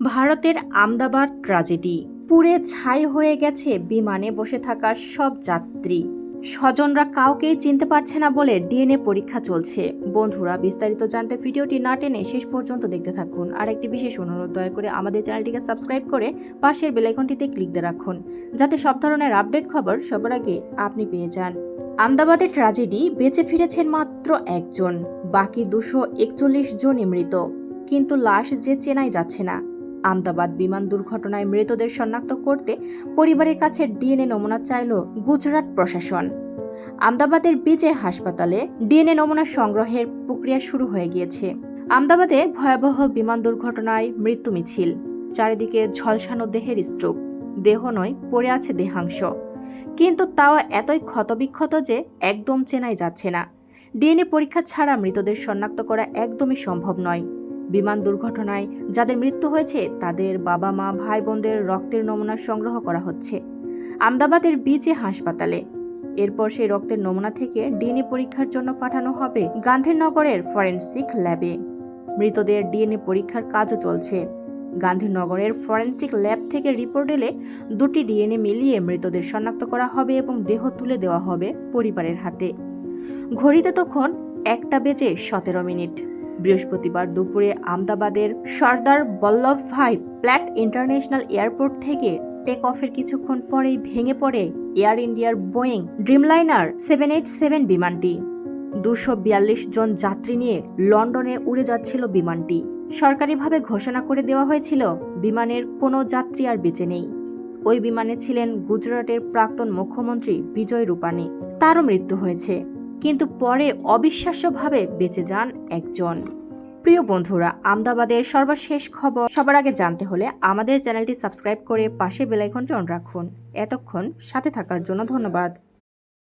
ভারতের আমদাবাদ ট্র্যাজেডি পুড়ে ছাই হয়ে গেছে বিমানে বসে থাকা সব যাত্রী। স্বজনরা কাউকেই চিনতে পারছে না বলে ডিএনএ পরীক্ষা চলছে। বন্ধুরা, বিস্তারিত জানতে ভিডিওটি না টেনে শেষ পর্যন্ত দেখতে থাকুন। আর একটি বিশেষ অনুরোধ, দয়া করে আমাদের চ্যানেলটিকে সাবস্ক্রাইব করে পাশের বেলাইকনটিতে ক্লিক দিয়ে রাখুন, যাতে সব ধরনের আপডেট খবর সবার আগে আপনি পেয়ে যান। আমদাবাদের ট্র্যাজেডি বেঁচে ফিরেছেন মাত্র একজন, বাকি দুশো একচল্লিশ জনই মৃত কিন্তু লাশ যে চেনাই যাচ্ছে না। আমদাবাদ বিমান দুর্ঘটনায় মৃতদের শনাক্ত করতে পরিবারের কাছে ডিএনএ নমুনা চাইল গুজরাট প্রশাসন। আমদাবাদের বিজে হাসপাতালে ডিএনএ নমুনা সংগ্রহের প্রক্রিয়া শুরু হয়ে গিয়েছে। আমদাবাদে ভয়াবহ বিমান দুর্ঘটনায় মৃত্যু মিছিল, চারিদিকে ঝলসানো দেহের স্তূপ, দেহ নয়, পড়ে আছে দেহাংশ। কিন্তু তাও এতই ক্ষতবিক্ষত যে একদম চেনাই যাচ্ছে না। ডিএনএ পরীক্ষা ছাড়া মৃতদের শনাক্ত করা একদমই সম্ভব নয়। বিমান দুর্ঘটনায় যাদের মৃত্যু হয়েছে, তাদের বাবা মা ভাই বোনদের রক্তের নমুনা সংগ্রহ করা হচ্ছে। আমদাবাদের বিজে হাসপাতালে। এরপর সেই রক্তের নমুনা থেকে ডিএনএ পরীক্ষার জন্য পাঠানো হবে গান্ধীনগরের ফরেনসিক ল্যাবে। মৃতদের ডিএনএ পরীক্ষার কাজও চলছে। গান্ধীনগরের ফরেনসিক ল্যাব থেকে রিপোর্ট এলে দুটি ডিএনএ মিলিয়ে মৃতদের শনাক্ত করা হবে এবং দেহ তুলে দেওয়া হবে পরিবারের হাতে। ঘড়িতে তখন একটা বেজে সতেরো মিনিট। বৃহস্পতিবার দুপুরে আমদাবাদের সর্দার বল্লভ ভাই প্ল্যাট ইন্টারন্যাশনাল এয়ারপোর্ট থেকে টেক অফের কিছুক্ষণ পরেই ভেঙে পড়ে এয়ার ইন্ডিয়ার Boeing Dreamliner seven eight seven বিমানটি। দুশো বিয়াল্লিশ জন যাত্রী নিয়ে লন্ডনে উড়ে যাচ্ছিল বিমানটি। সরকারিভাবে ঘোষণা করে দেওয়া হয়েছিল, বিমানের কোনো যাত্রী আর বেঁচে নেই। ওই বিমানে ছিলেন গুজরাটের প্রাক্তন মুখ্যমন্ত্রী বিজয় রূপানি। তারও মৃত্যু হয়েছে। কিন্তু পরে অবিশ্বাস্যভাবে বেঁচে যান একজন। প্রিয় বন্ধুরা, আমদাবাদের সর্বশেষ খবর সবার আগে জানতে হলে আমাদের চ্যানেলটি সাবস্ক্রাইব করে পাশে বেলাইকনটি অন রাখুন। এতক্ষণ সাথে থাকার জন্য ধন্যবাদ।